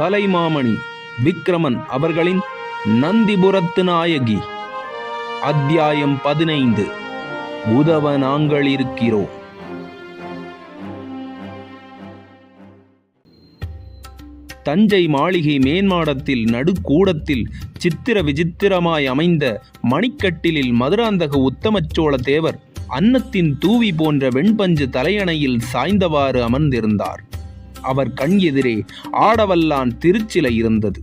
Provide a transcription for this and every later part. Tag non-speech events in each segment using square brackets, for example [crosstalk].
கலைமாமணி விக்ரமன் அவர்களின் நந்திபுரத்து நாயகி. அத்தியாயம் பதினைந்து. உதவ நாங்கள் இருக்கிறோம். தஞ்சை மாளிகை மேன்மாடத்தில் நடுக்கூடத்தில் சித்திர விசித்திரமாய் அமைந்த மணிக்கட்டிலில் மதுராந்தக உத்தமச்சோழ தேவர் அன்னத்தின் தூவி போன்ற வெண்பஞ்சு தலையணையில் சாய்ந்தவாறு அமர்ந்திருந்தார். அவர் கண் எதிரே ஆடவல்லான் திருச்சிலை இருந்தது.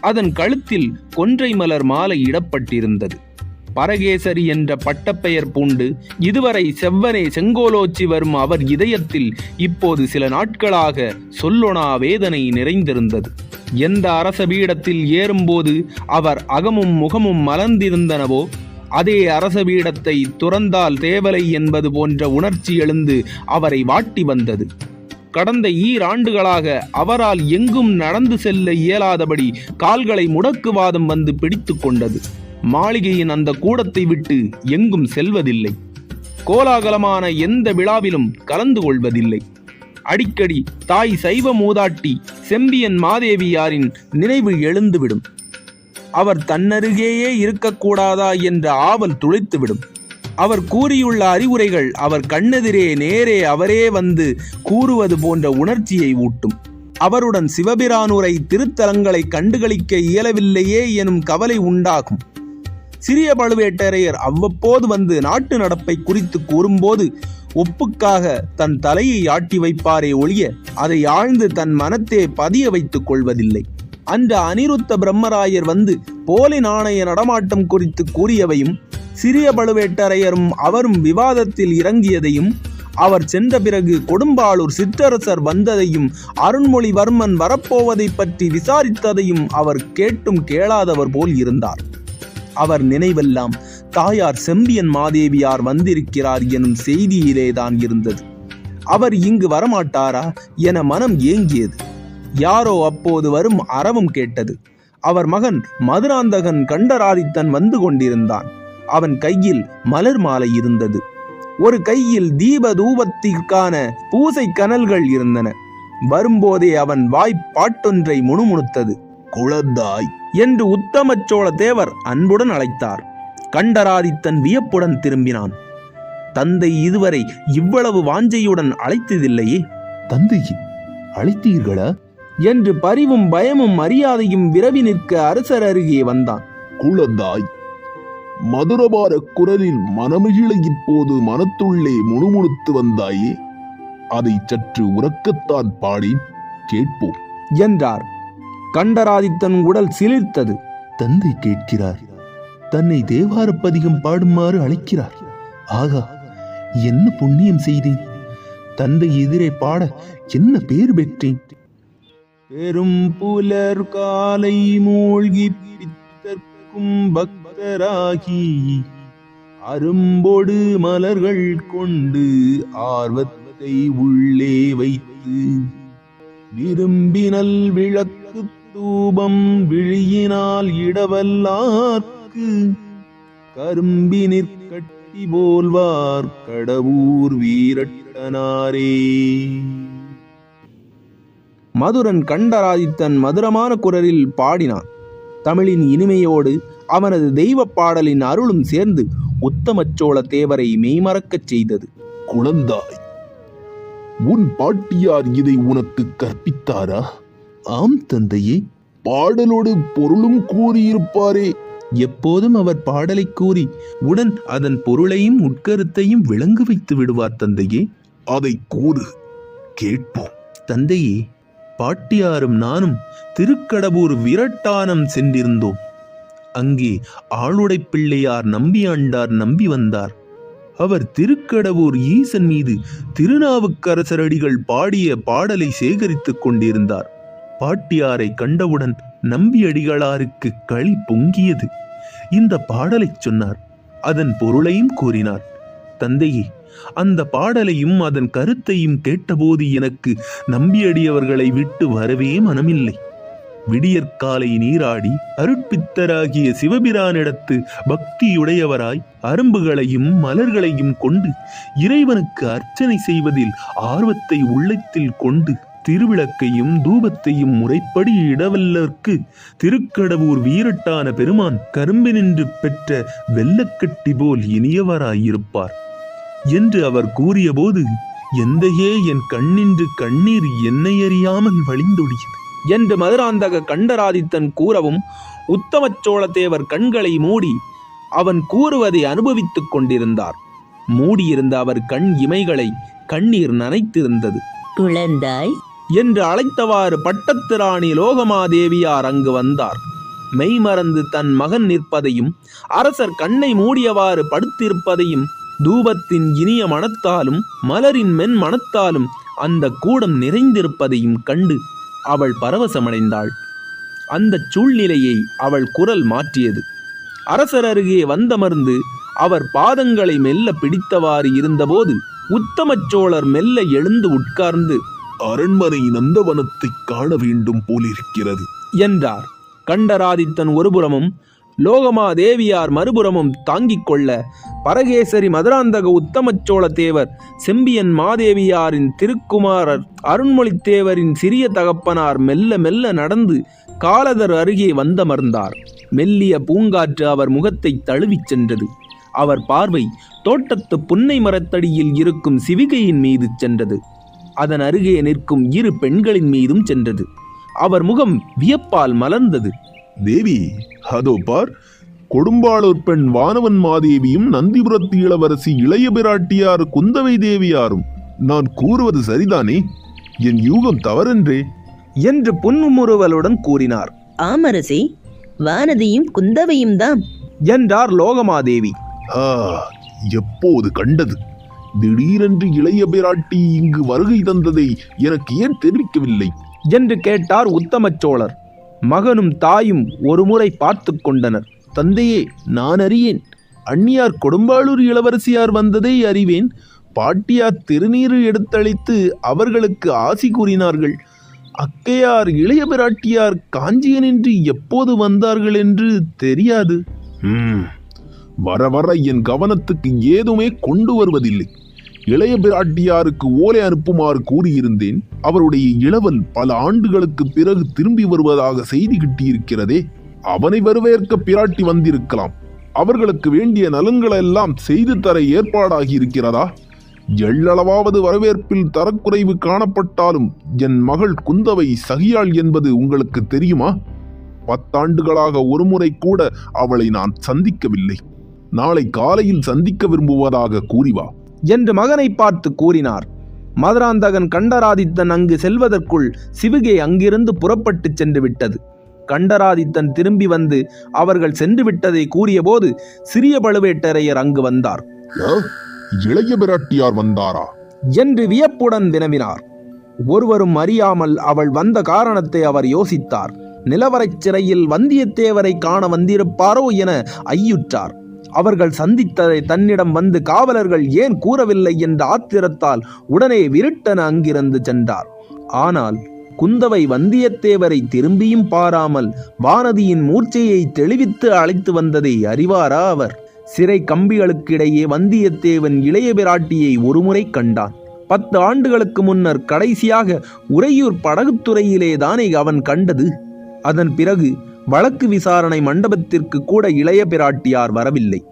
அதன் கழுத்தில் கொன்றை மலர் மாலை இடப்பட்டிருந்தது. பரகேசரி என்ற பட்டப்பெயர் பூண்டு இதுவரை செவ்வனே செங்கோலோச்சி வரும் அவர் இதயத்தில் இப்போது சில நாட்களாக சொல்லொணா வேதனை நிறைந்திருந்தது. எந்த அரச பீடத்தில் ஏறும்போது அவர் அகமும் முகமும் மலர்ந்திருந்தனவோ அதே அரச பீடத்தை துறந்தால் தேவலை என்பது போன்ற உணர்ச்சி எழுந்து அவரை வாட்டி வந்தது. கடந்த ஈராண்டுகளாக அவரால் எங்கும் நடந்து செல்ல இயலாதபடி கால்களை முடக்குவாதம் வந்து பிடித்து கொண்டது. மாளிகையின் அந்த கூடத்தை விட்டு எங்கும் செல்வதில்லை. கோலாகலமான எந்த விழாவிலும் கலந்து கொள்வதில்லை. அடிக்கடி தாய் சைவ மூதாட்டி செம்பியன் மாதேவியாரின் நினைவு எழுந்துவிடும். அவர் தன்னருகேயே இருக்கக்கூடாதா என்ற ஆவல் துளைத்துவிடும். அவர் கூறியுள்ள அறிவுரைகள் அவர் கண்ணெதிரே நேரே அவரே வந்து கூறுவது போன்ற உணர்ச்சியை ஊட்டும். அவருடன் சிவபிரானுரை திருத்தலங்களை கண்டுகளிக்க இயலவில்லையே எனும் கவலை உண்டாகும். சிறிய பழுவேட்டரையர் அவ்வப்போது வந்து நாட்டு நடப்பை குறித்து கூறும்போது ஒப்புக்காக தன் தலையை ஆட்டி வைப்பாரே ஒழிய அதை ஆழ்ந்து தன் மனத்தே பதிய வைத்துக் கொள்வதில்லை. அன்று அனிருத்த பிரம்மராயர் வந்து போலி நாணய நடமாட்டம் குறித்து கூறியவையும் சிறிய பழுவேட்டரையரும் அவரும் விவாதத்தில் இறங்கியதையும் அவர் சென்ற பிறகு கொடும்பாளூர் சிற்றரசர் வந்ததையும் அருண்மொழிவர்மன் வரப்போவதை பற்றி விசாரித்ததையும் அவர் கேட்டும் கேளாதவர் போல் இருந்தார். அவர் நினைவெல்லாம் தாயார் செம்பியன் மாதேவியார் வந்திருக்கிறார் எனும் செய்தியிலேதான் இருந்தது. அவர் இங்கு வரமாட்டாரா? என மனம் ஏங்கியது. யாரோ அப்போது வரும் அறவும் கேட்டது. அவர் மகன் மதுராந்தகன் கண்டராதித்தன் வந்து கொண்டிருந்தான். அவன் கையில் மலர் மாலை இருந்தது. ஒரு கையில் தீப தூபத்திற்கான பூசை கனல்கள் இருந்தன. வரும்போதே அவன் வாய் பாட்டொன்றை முணுமுணுத்தது. குழந்தாய் என்று உத்தமச்சோழ தேவர் அன்புடன் அழைத்தார். கண்டராதித்தன் வியப்புடன் திரும்பினான். தந்தை இதுவரை இவ்வளவு வாஞ்சையுடன் அழைத்ததில்லையே. தந்தை அழைத்தீர்களா? என்று பரிவும் பயமும் மரியாதையும் விரவி நிற்க அரசர் அருகே வந்தான். குழந்தாய் மதுரபார குரலில் மனமகிழ இப்போது மனத்துள்ளே முணுமுணுத்து வந்தாயே அதை சற்று உறக்கத்தான் பாடி கேட்போம். என்றார். கண்டராதித்தன் உடல் சிலிர்த்தது. தந்தை கேட்கிறார். தன்னை தேவாரப்பதிகம் பாடுமாறு அழைக்கிறார். ஆகா என்ன புண்ணியம் செய்தேன்? தந்தை எதிரே பாட என்ன பேர் பெற்றேன்? பெரும் புலர் காலை மூழ்கி பித்தர்க்கும் பக்தராகி அரும்பொடு மலர்கள் கொண்டு ஆர்வத்தை உள்ளே வைத்து விரும்பினல் விளக்கு தூபம் விழியினால் இடவல்லார்க்கு கரும்பினிற் கட்டி போல்வார் கடவுர் வீரட்டனாரே. மதுரன் கண்டராதித்தன் மதுரமான குரலில் பாடினான். தமிழின் இனிமையோடு அவனது தெய்வப் பாடலின் அருளும் சேர்ந்து உத்தமச்சோழ தேவரை மெய்மறக்கச் செய்தது. குழந்தாய் உன் பாட்டியார் இதை உனக்கு கற்பித்தாரா? ஆம் தந்தையே பாடலோடு பொருளும் கூறியிருப்பாரே. எப்போதும் அவர் பாடலை கூறி உடன் அதன் பொருளையும் உட்கருத்தையும் விளங்க வைத்து விடுவார் தந்தையே. அதை கூறு கேட்போம். தந்தையே பாட்டியாரும் நானும் திருக்கடவூர் விரட்டானம் சென்றிருந்தோம். அங்கே ஆளுடை பிள்ளையார் நம்பியாண்டார் நம்பி வந்தார். அவர் திருக்கடவூர் ஈசன் மீது திருநாவுக்கரசரடிகள் பாடிய பாடலை சேகரித்துக் கொண்டிருந்தார். பாட்டியாரை கண்டவுடன் நம்பியடிகளாருக்கு களி பொங்கியது. இந்த பாடலைச் சொன்னார். அதன் பொருளையும் கூறினார். தந்தையே அந்த பாடலையும் அதன் கருத்தையும் கேட்டபோது எனக்கு நம்பியடியவர்களை விட்டு வரவே மனமில்லை. விடியற்காலை நீராடி அருட்பித்தராகிய சிவபிரானிடத்து பக்தியுடையவராய் அரும்புகளையும் மலர்களையும் கொண்டு இறைவனுக்கு அர்ச்சனை செய்வதில் ஆர்வத்தை உள்ளத்தில் கொண்டு திருவிளக்கையும் தூபத்தையும் முறைப்படி இடவல்லற்கு திருக்கடவூர் வீரட்டான பெருமான் கரும்பினின்று பெற்ற வெள்ளக்கட்டி போல் இனியவராயிருப்பார். என்று அவர் கூறியபோது எந்தையே என் கண்ணின்று கண்ணீர் என்னை அறியாமல் வழிந்தொடியது என்று மதுராந்தக கண்டராதித்தன் கூறவும் உத்தமச்சோழத்தேவர் கண்களை மூடி அவன் கூறுவதை அனுபவித்துக் கொண்டிருந்தார். மூடியிருந்த அவர் கண் இமைகளை கண்ணீர் நனைத்திருந்தது. குழந்தாய் என்று அழைத்தவாறு பட்டத்திராணி லோகமாதேவியார் அங்கு வந்தார். மெய்மறந்து தன் மகன் நிற்பதையும் அரசர் கண்ணை மூடியவாறு படுத்திருப்பதையும் தூபத்தின் இனிய மனத்தாலும் மலரின் மென் மனத்தாலும் அந்த கூடம் நிறைந்திருப்பதையும் கண்டு அவள் பரவசமடைந்தாள். அந்த சூழ்நிலையை அவள் குரல் மாற்றியது. அரசர் அருகே வந்தமர்ந்து அவர் பாதங்களை மெல்ல பிடித்தவாறு இருந்தபோது உத்தமச் சோழர் மெல்ல எழுந்து உட்கார்ந்து அரண்மனை நந்தவனத்தை காண வேண்டும் போலிருக்கிறது என்றார். கண்டராதித்தன் ஒருபுறமும் லோகமா தேவியார் மறுபுறமும் தாங்கிக் கொள்ள பரகேசரி மதுராந்தக உத்தமச்சோழ தேவர் செம்பியன் மாதேவியாரின் திருக்குமாரர் அருண்மொழித்தேவரின் சிறிய தகப்பனார் மெல்ல மெல்ல நடந்து காலதர் அருகே வந்தமர்ந்தார். மெல்லிய பூங்காற்று அவர் முகத்தை தழுவிச் சென்றது. அவர் பார்வை தோட்டத்து புன்னை மரத்தடியில் இருக்கும் சிவிகையின் மீது சென்றது. அதன் அருகே நிற்கும் இரு பெண்களின் மீதும் சென்றது. அவர் முகம் வியப்பால் மலர்ந்தது. தேவி அதோ பார் கொடும்பாளூர் பெண் வானவன் மாதேவியும் நந்திபுரத்து இளவரசி இளைய பிராட்டியார் குந்தவை தேவியாரும். நான் கூறுவது சரிதானே? என் யூகம் தவறென்றே? என்று புன்முறுவலுடன் கூறினார். ஆமரசி வானதியும் குந்தவையும் தாம். என்றார் லோகமாதேவி. ஆ எப்போது கண்டது? திடீரென்று இளைய பிராட்டி இங்கு வருகை தந்ததை எனக்கு ஏன் தெரிவிக்கவில்லை? என்று கேட்டார் உத்தமச்சோழர் மகனும் தாயும் ஒருமுறை பார்த்து கொண்டனர். தந்தையே நான் அறியேன். அந்நியார் கொடும்பாளூர் இளவரசியார் வந்ததை அறிவேன். பாட்டியார் திருநீறு எடுத்தளித்து அவர்களுக்கு ஆசி கூறினார்கள். அக்கையார் இளைய பிராட்டியார் காஞ்சியனின்றி எப்போது வந்தார்கள் என்று தெரியாது. வர வர என் கவனத்துக்கு ஏதுமே கொண்டு வருவதில்லை. இளைய பிராட்டியாருக்கு ஓலை அனுப்புமாறு கூறியிருந்தேன். அவருடைய இளவல் பல ஆண்டுகளுக்கு பிறகு திரும்பி வருவதாக செய்தி கிட்டியிருக்கிறதே. அவனை வரவேற்க பிராட்டி வந்திருக்கலாம். அவர்களுக்கு வேண்டிய நலன்களெல்லாம் செய்து தர ஏற்பாடாகி இருக்கிறதா எள்ளளவாவது வரவேற்பில் தரக்குறைவு காணப்பட்டாலும் என் மகள் குந்தவை சகியாள் என்பது உங்களுக்கு தெரியுமா? பத்தாண்டுகளாக ஒருமுறை கூட அவளை நான் சந்திக்கவில்லை. நாளை காலையில் சந்திக்க விரும்புவதாக கூறிவா என்று மகனை பார்த்து கூறினார். மதுராந்தகன் கண்டராதித்தன் அங்கு செல்வதற்குள் சிவிகை அங்கிருந்து புறப்பட்டுச் சென்று விட்டது கண்டராதித்தன் திரும்பி வந்து அவர்கள் சென்று விட்டதை கூறியபோது சிறிய பழுவேட்டரையர் அங்கு வந்தார். இளைய பிராட்டியார் வந்தாரா? என்று வியப்புடன் வினவினார். ஒருவரும் அறியாமல் அவள் வந்த காரணத்தை அவர் யோசித்தார். நிலவரைச் சிறையில் வந்தியத்தேவரை காண வந்திருப்பாரோ என ஐயுற்றார். அவர்கள் சந்தித்ததை தன்னிடம் வந்து காவலர்கள் ஏன் கூறவில்லை என்ற ஆத்திரத்தால் உடனே விருட்டன அங்கிருந்து சென்றார். ஆனால் குந்தவை வந்தியத்தேவரை திரும்பியும் பாராமல் வானதியின் மூர்ச்சையை தெளிவித்து அழைத்து வந்ததை அறிவாரா அவர்? சிறை கம்பிகளுக்கிடையே வந்தியத்தேவன் இளைய பிராட்டியை ஒருமுறை கண்டான். பத்து ஆண்டுகளுக்கு முன்னர் கடைசியாக உறையூர் படகுத்துறையிலே தானே அவன் கண்டது. அதன் பிறகு வழக்கு விசாரணை மண்டபத்திற்கு கூட இளைய பிராட்டியார் வரவில்லை.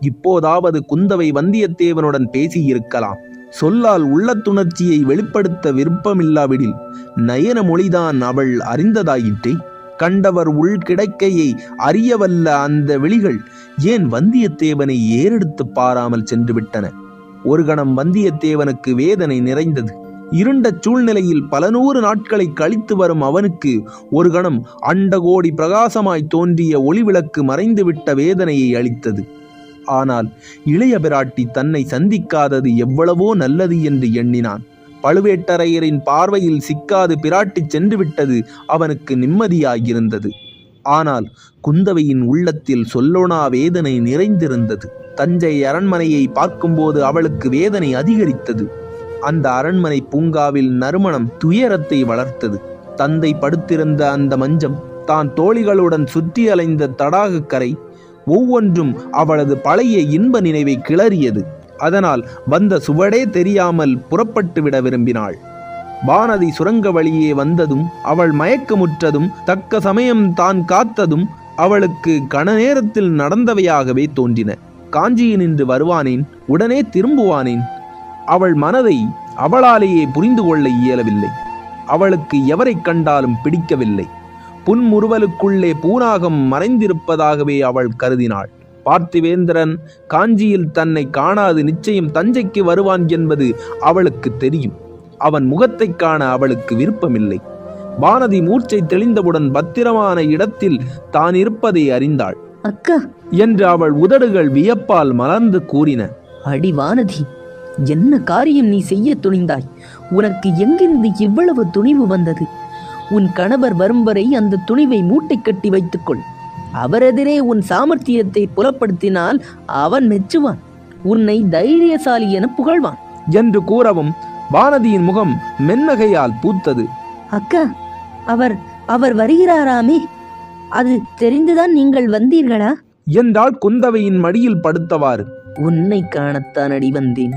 இப்போதாவது குந்தவை வந்தியத்தேவனுடன் பேசியிருக்கலாம். சொல்லால் உள்ளத்துணர்ச்சியை வெளிப்படுத்த விருப்பமில்லாவிடில் நயன மொழிதான் அவள் அறிந்ததாயிற்றே. கண்டவர் உள் கிடைக்கையை அறியவல்ல அந்த விழிகள் ஏன் வந்தியத்தேவனை ஏறெடுத்து பாராமல் சென்று விட்டன ஒரு கணம் வந்தியத்தேவனுக்கு வேதனை நிறைந்தது. இருண்ட சூழ்நிலையில் பல நூறு நாட்களை கழித்து வரும் அவனுக்கு ஒரு கணம் அண்டகோடி பிரகாசமாய் தோன்றிய ஒளிவிளக்கு மறைந்துவிட்ட வேதனையை அளித்தது. ஆனால் இளைய பிராட்டி தன்னை சந்திக்காதது எவ்வளவோ நல்லது என்று எண்ணினான். பழுவேட்டரையரின் பார்வையில் சிக்காது பிராட்டி சென்றுவிட்டது அவனுக்கு நிம்மதியாயிருந்தது. ஆனால் குந்தவையின் உள்ளத்தில் சொல்லோனா வேதனை நிறைந்திருந்தது. தஞ்சை அரண்மனையை பார்க்கும்போது அவளுக்கு வேதனை அதிகரித்தது. அந்த அரண்மனை பூங்காவில் நறுமணம் துயரத்தை வளர்த்தது. தந்தை படுத்திருந்த அந்த மஞ்சம் தான் தோழிகளுடன் சுற்றி அலைந்த தடாகக் கரை ஒவ்வொன்றும் அவளது பழைய இன்ப நினைவை கிளறியது. அதனால் வந்த சுவடே தெரியாமல் புறப்பட்டு விட விரும்பினாள். வானதி சுரங்க வழியே வந்ததும் அவள் மயக்கமுற்றதும் தக்க சமயம் தான் காத்ததும் அவளுக்கு கனநேரத்தில் நடந்தவையாகவே தோன்றின. காஞ்சியினின்று வருவானேன் உடனே திரும்புவானேன் அவள் மனதை அவளாலேயே புரிந்து கொள்ள இயலவில்லை. அவளுக்கு எவரைக் கண்டாலும் பிடிக்கவில்லை. புன்முறுவலுக்குள்ளே பூனாகம் மறைந்திருப்பதாகவே அவள் கருதினாள். பார்த்திவேந்திரன் காஞ்சியில் தன்னை காணாது நிச்சயம் தஞ்சைக்கு வருவான் என்பது அவளுக்கு தெரியும். அவன் முகத்தைக் காண அவளுக்கு விருப்பமில்லை. வானதி மூர்ச்சை தெளிந்தவுடன் பத்திரமான இடத்தில் தான் இருப்பதை அறிந்தாள். அக்கா. என்று அவள் உதடுகள் வியப்பால் மலர்ந்து கூறின. அடி வானதி என்ன காரியம் நீ செய்ய துணிந்தாய்? உனக்கு எங்கிருந்து இவ்வளவு துணிவு வந்தது? உன் கணவர் வரும் வரை அந்த துணிவை மூட்டை கட்டி வைத்துக்கொள். அவரெதிரே உன் சாமர்த்தியத்தை புலப்படுத்தினால் அவன் மெச்சுவான். உன்னை தைரியசாலி என புகழ்வான். என்று கூறவும் வானதியின் முகம் மென்னகையால் பூத்தது. அக்கா அவர் அவர் வருகிறாராமே? அது தெரிந்துதான் நீங்கள் வந்தீர்களா? என்றாள் குந்தவையின் மடியில் படுத்தவாறு. உன்னை காணத்தான் அடி வந்தேன்.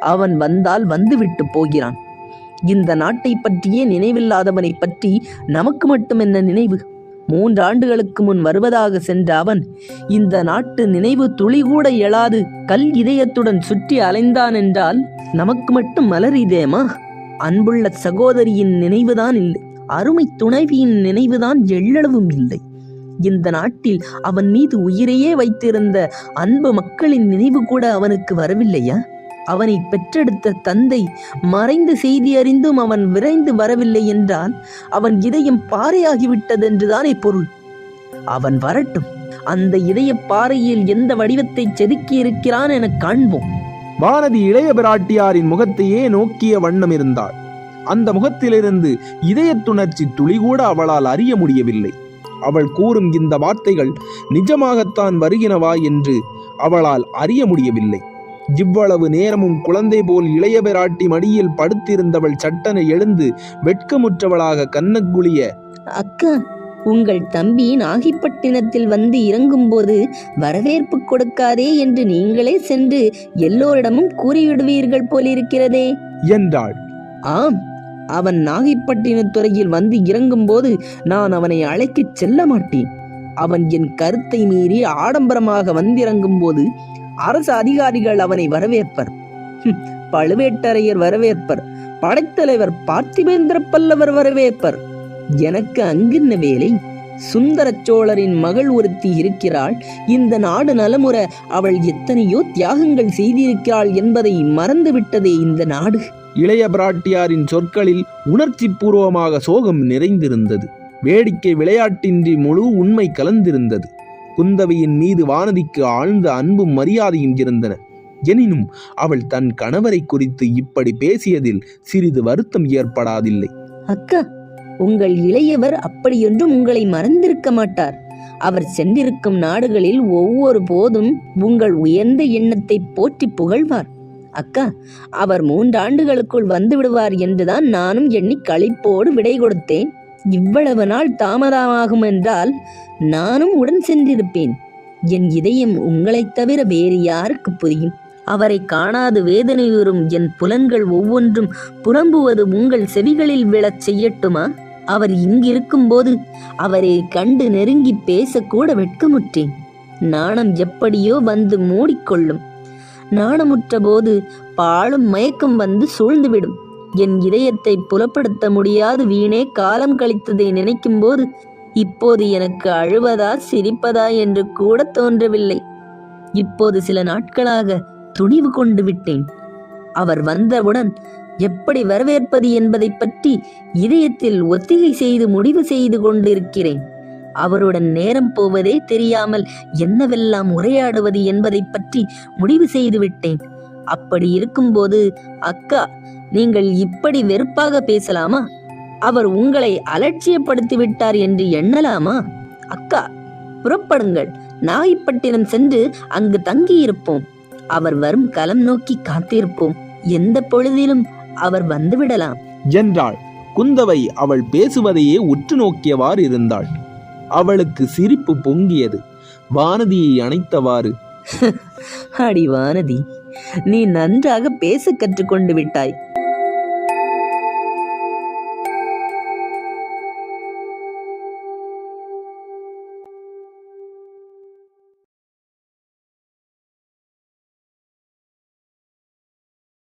அவன் வந்தால் வந்துவிட்டு போகிறான். இந்த நாட்டை பற்றியே நினைவில்லாதவனை பற்றி நமக்கு மட்டும் என்ன நினைவு? மூன்று ஆண்டுகளுக்கு முன் வருவதாக சென்ற அவன் இந்த நாட்டு நினைவு துளி கூட எழாது கல் இதயத்துடன் சுற்றி அலைந்தான் என்றால் நமக்கு மட்டும் மலர் இதேமா அன்புள்ள சகோதரியின் நினைவுதான் இல்லை அருமை துணைவியின் நினைவுதான் எள்ளளவும் இல்லை. இந்த நாட்டில் அவன் மீது உயிரையே வைத்திருந்த அன்பு மக்களின் நினைவு கூட அவனுக்கு வரவில்லையா? அவனை பெற்றெடுத்த தந்தை மறைந்த செய்தி அறிந்தும் அவன் விரைந்து வரவில்லை என்றால் அவன் இதயம் பாறையாகிவிட்டதென்றுதானே பொருள். அவன் வரட்டும். அந்த இதய பாறையில் எந்த வடிவத்தை செதுக்கி இருக்கிறான் என காண்போம். வானதி இளைய பிராட்டியாரின் முகத்தையே நோக்கிய வண்ணம் இருந்தாள். அந்த முகத்திலிருந்து இதயத்துணர்ச்சி துளி கூட அவளால் அறிய முடியவில்லை. அவள் கூறும் இந்த வார்த்தைகள் நிஜமாகத்தான் வருகினவா என்று அவளால் அறிய முடியவில்லை. இவ்வளவு நேரமும் குழந்தை போல் இளைய பிராட்டி மடியில் படுத்திருந்தவள் சட்டென எழுந்து வெட்கமுற்றவளாக கண்ணக்குழிய அக்கா உங்கள் தம்பி நாகிப்பட்டினத்தில் வந்து இறங்கும்போது வரவேற்பு கொடுக்காதே என்று நீங்களே சென்று எல்லோரிடமும் கூறிவிடுவீர்கள் போலிருக்கிறதே. என்றாள். ஆம் அவன் நாகைப்பட்டினத்துறையில் வந்து இறங்கும்போது நான் அவனை அழைக்கச் செல்ல மாட்டேன். அவன் என் கருத்தை மீறி ஆடம்பரமாக வந்திறங்கும் போது அரசு அதிகாரிகள் அவனை வரவேற்பர். பழுவேட்டரையர் வரவேற்பர். படைத்தலைவர் பார்த்திபேந்திர பல்லவர் வரவேற்பர். எனக்கு அங்கிருந்த வேலை சுந்தர சோழரின் மகள் ஒருத்தி இருக்கிறாள். இந்த நாடு நலமுற அவள் எத்தனையோ தியாகங்கள் செய்திருக்கிறாள் என்பதை மறந்துவிட்டதே இந்த நாடு. இளைய பிராட்டியாரின் சொற்களில் உணர்ச்சி பூர்வமாக சோகம் நிறைந்திருந்தது. வேடிக்கை விளையாட்டின்றி முழு உண்மை கலந்திருந்தது. குந்தவையின் மீது வானதிக்கு ஆழ்ந்த அன்பும் மரியாதையும் இருந்தன. எனினும் அவள் தன் கணவரை குறித்து இப்படி பேசியதில் சிறிது வருத்தம் ஏற்படாதில்லை. அக்கா உங்கள் இளையவர் அப்படியொன்றும் உங்களை மறந்திருக்க மாட்டார். அவர் சென்றிருக்கும் நாடுகளில் ஒவ்வொரு போதும் உங்கள் உயர்ந்த எண்ணத்தை போற்றி புகழ்வார். அக்கா அவர் மூன்றாண்டுகளுக்குள் வந்து விடுவார் என்றுதான் நானும் எண்ணி களிப்போடு விடை கொடுத்தேன். இவ்வளவு நாள் தாமதமாகும் என்றால் நானும் உடன் சென்றிருப்பேன். என் இதயம் உங்களைத் தவிர வேறு யாருக்கு புரியும்? அவரை காணாது வேதனையுறும் என் புலன்கள் ஒவ்வொன்றும் புலம்புவது உங்கள் செவிகளில் விழச் செய்யட்டுமா? அவர் இங்கிருக்கும்போது அவரை கண்டு நெருங்கி பேசக்கூட வெட்கமுற்றேன். நாணம் எப்படியோ வந்து மூடிக்கொள்ளும். நாணமுற்ற போது பாழும் மயக்கம் வந்து சூழ்ந்துவிடும். என் இதயத்தை புலப்படுத்த முடியாது வீணே. காலம் கழித்ததை நினைக்கும்போது இப்போது எனக்கு அழுவதா சிரிப்பதா என்று கூட தோன்றவில்லை. இப்போது சில நாட்களாக துணிவு கொண்டு விட்டேன். அவர் வந்தவுடன் எப்படி வரவேற்பது என்பதை பற்றி இதயத்தில் ஒத்திகை செய்து முடிவு செய்து கொண்டிருக்கிறேன். அவருடன் நேரம் போவதே தெரியாமல் என்னவெல்லாம் உரையாடுவது என்பதை பற்றி முடிவு செய்து விட்டேன். அப்படி இருக்கும்போது அக்கா நீங்கள் இப்படி வெறுப்பாக பேசலாமா? அவர் உங்களை அலட்சியப்படுத்தி விட்டார் என்று எண்ணலாமா? அக்கா புறப்படுங்கள். நாகைப்பட்டினம் சென்று அங்கு தங்கியிருப்போம். அவர் வரும் களம் நோக்கி காத்திருப்போம். எந்த பொழுதிலும் அவர் வந்துவிடலாம். என்றாள். குந்தவை அவள் பேசுவதையே உற்று நோக்கியவாறு இருந்தாள். அவளுக்கு சிரிப்பு பொங்கியது. வானதியை அணைத்தவாறு [laughs] அடி வானதி நீ நன்றாக பேச கற்றுக்கொண்டு விட்டாய்.